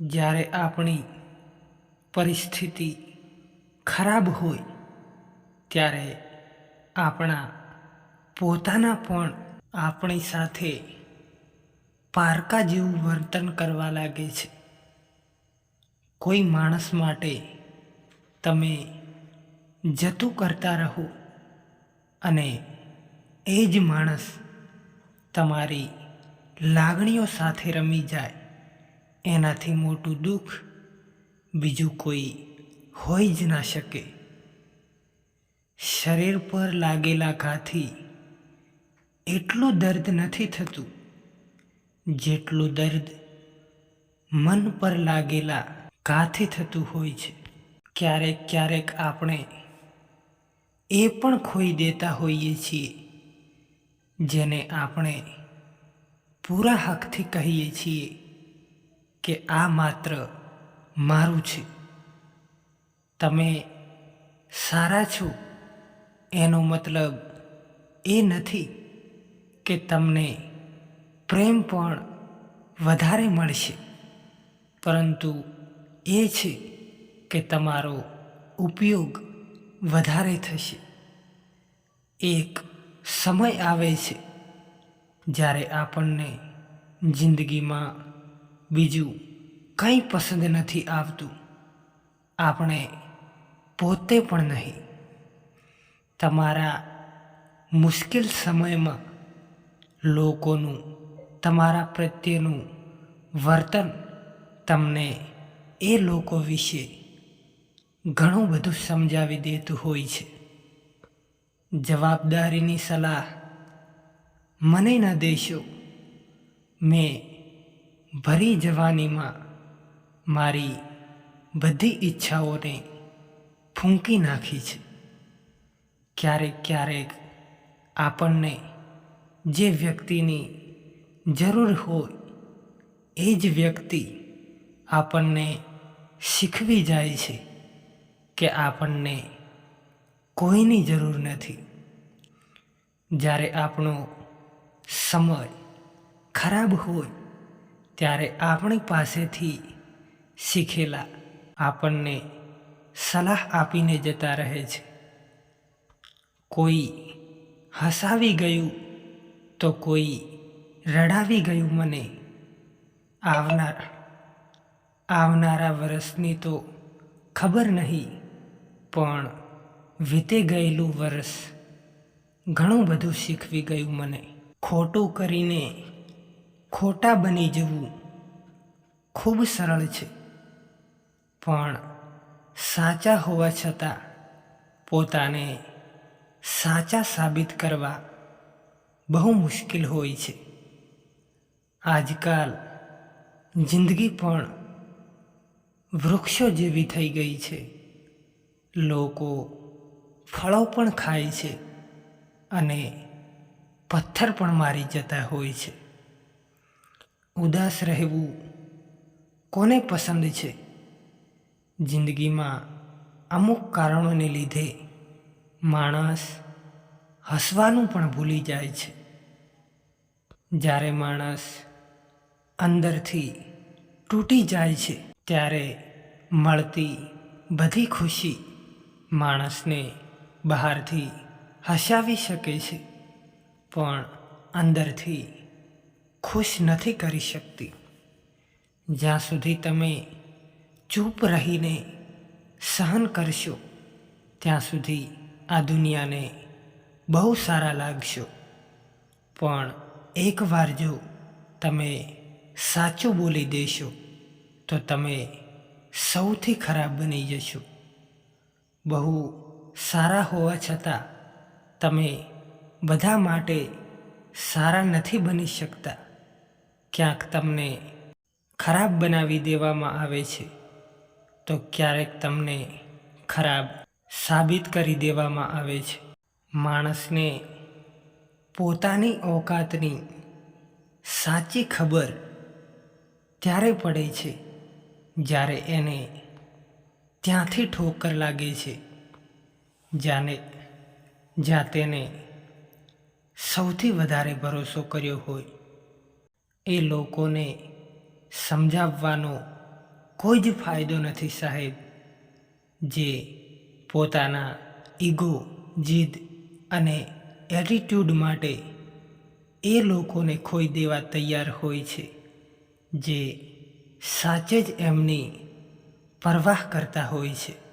જ્યારે આપણી પરિસ્થિતિ ખરાબ હોય, ત્યારે આપણા પોતાના પણ આપણી સાથે પારકા જેવું વર્તન કરવા લાગે છે. કોઈ માણસ માટે તમે જતું કરતા રહો અને એ જ માણસ તમારી લાગણીઓ સાથે રમી જાય. એનાથી મોટું દુઃખ બીજું કોઈ હોઈ જ ના શકે. શરીર પર લાગેલા ઘાથી એટલું દર્દ નથી થતું જેટલું દર્દ મન પર લાગેલા ઘાથી થતું હોય છે. ક્યારેક ક્યારેક આપણે એ પણ ખોઈ દેતા હોઈએ છીએ જેને આપણે પૂરા હકથી કહીએ છીએ. કે આ માત્ર મારું છે. તમે સારા છો? એનો મતલબ એ નથી કે તમને પ્રેમ પણ વધારે મળશે. પરંતુ એ છે કે તમારો ઉપયોગ વધારે થશે. એક સમય આવે છે જ્યારે આપણને જિંદગીમાં બીજું કંઈ પસંદ નથી આવતું. આપણે પોતે પણ નહીં. તમારા મુશ્કેલ સમયમાં લોકોનું, તમારા પ્રત્યેનું વર્તન તમને એ લોકો વિશે ઘણું બધું સમજાવી દેતું હોય છે. જવાબદારીની સલાહ મને ન દેશો. મેં ભરી જવાનીમાં મારી બધી ઈચ્છાઓને ફૂંકી નાખી છે. ક્યારેક ક્યારેક આપણને જે વ્યક્તિની જરૂર હોય, એ જ વ્યક્તિ આપણને શીખવી જાય છે કે આપણને કોઈની જરૂર નથી. જ્યારે આપણો સમય ખરાબ હોય ત્યારે આપણી પાસેથી શીખેલા આપણને સલાહ આપીને જતા રહે છે. કોઈ હસાવી ગયું તો કોઈ રડાવી ગયું મને. આવનાર, આવનારા વર્ષની તો ખબર નહીં, પણ વીતે ગયેલું વર્ષ ઘણું બધું શીખવી ગયું મને. ખોટું કરીને ખોટા બની જવું ખૂબ સરળ છે. પણ સાચા હોવા છતાં પોતાને સાચા સાબિત કરવા બહુ મુશ્કેલ હોય છે. આજકાલ જિંદગી પણ વૃક્ષો જેવી થઈ ગઈ છે. લોકો ફળો પણ ખાય છે અને પથ્થર પણ મારી જતા હોય છે. ઉદાસ રહેવું કોને પસંદ છે? જિંદગીમાં અમુક કારણોને લીધે માણસ હસવાનું પણ ભૂલી જાય છે. જ્યારે માણસ અંદરથી તૂટી જાય છે, ત્યારે મળતી બધી ખુશી માણસને બહારથી હસાવી શકે છે. પણ અંદરથી ખુશ નથી કરી શકતી. જ્યાં સુધી તમે ચૂપ રહીને સહન કરશો, ત્યાં સુધી આ દુનિયાને બહુ સારા લાગશો. પણ એકવાર જો તમે સાચું બોલી દેશો, તો તમે સૌથી ખરાબ બની જશો. બહુ સારા હોવા છતાં તમે બધા માટે સારા નથી બની શકતા. ક્યાંક તમને ખરાબ બનાવી દેવામાં આવે છે, તો ક્યારેક તમને ખરાબ સાબિત કરી દેવામાં આવે છે. માણસને પોતાની ઓકાતની સાચી ખબર ત્યારે પડે છે, જ્યારે એને ત્યાંથી ઠોકર લાગે છે, જાને જ્યાં તેને સૌથી વધારે ભરોસો કર્યો હોય. એ લોકોને સમજાવવાનો કોઈ જ ફાયદો નથી સાહેબ. જે પોતાના ઈગો, જીદ અને એટીટ્યૂડ માટે એ લોકોને ખોઈ દેવા તૈયાર હોય છે. જે સાચે જ એમની પરવાહ કરતા હોય છે.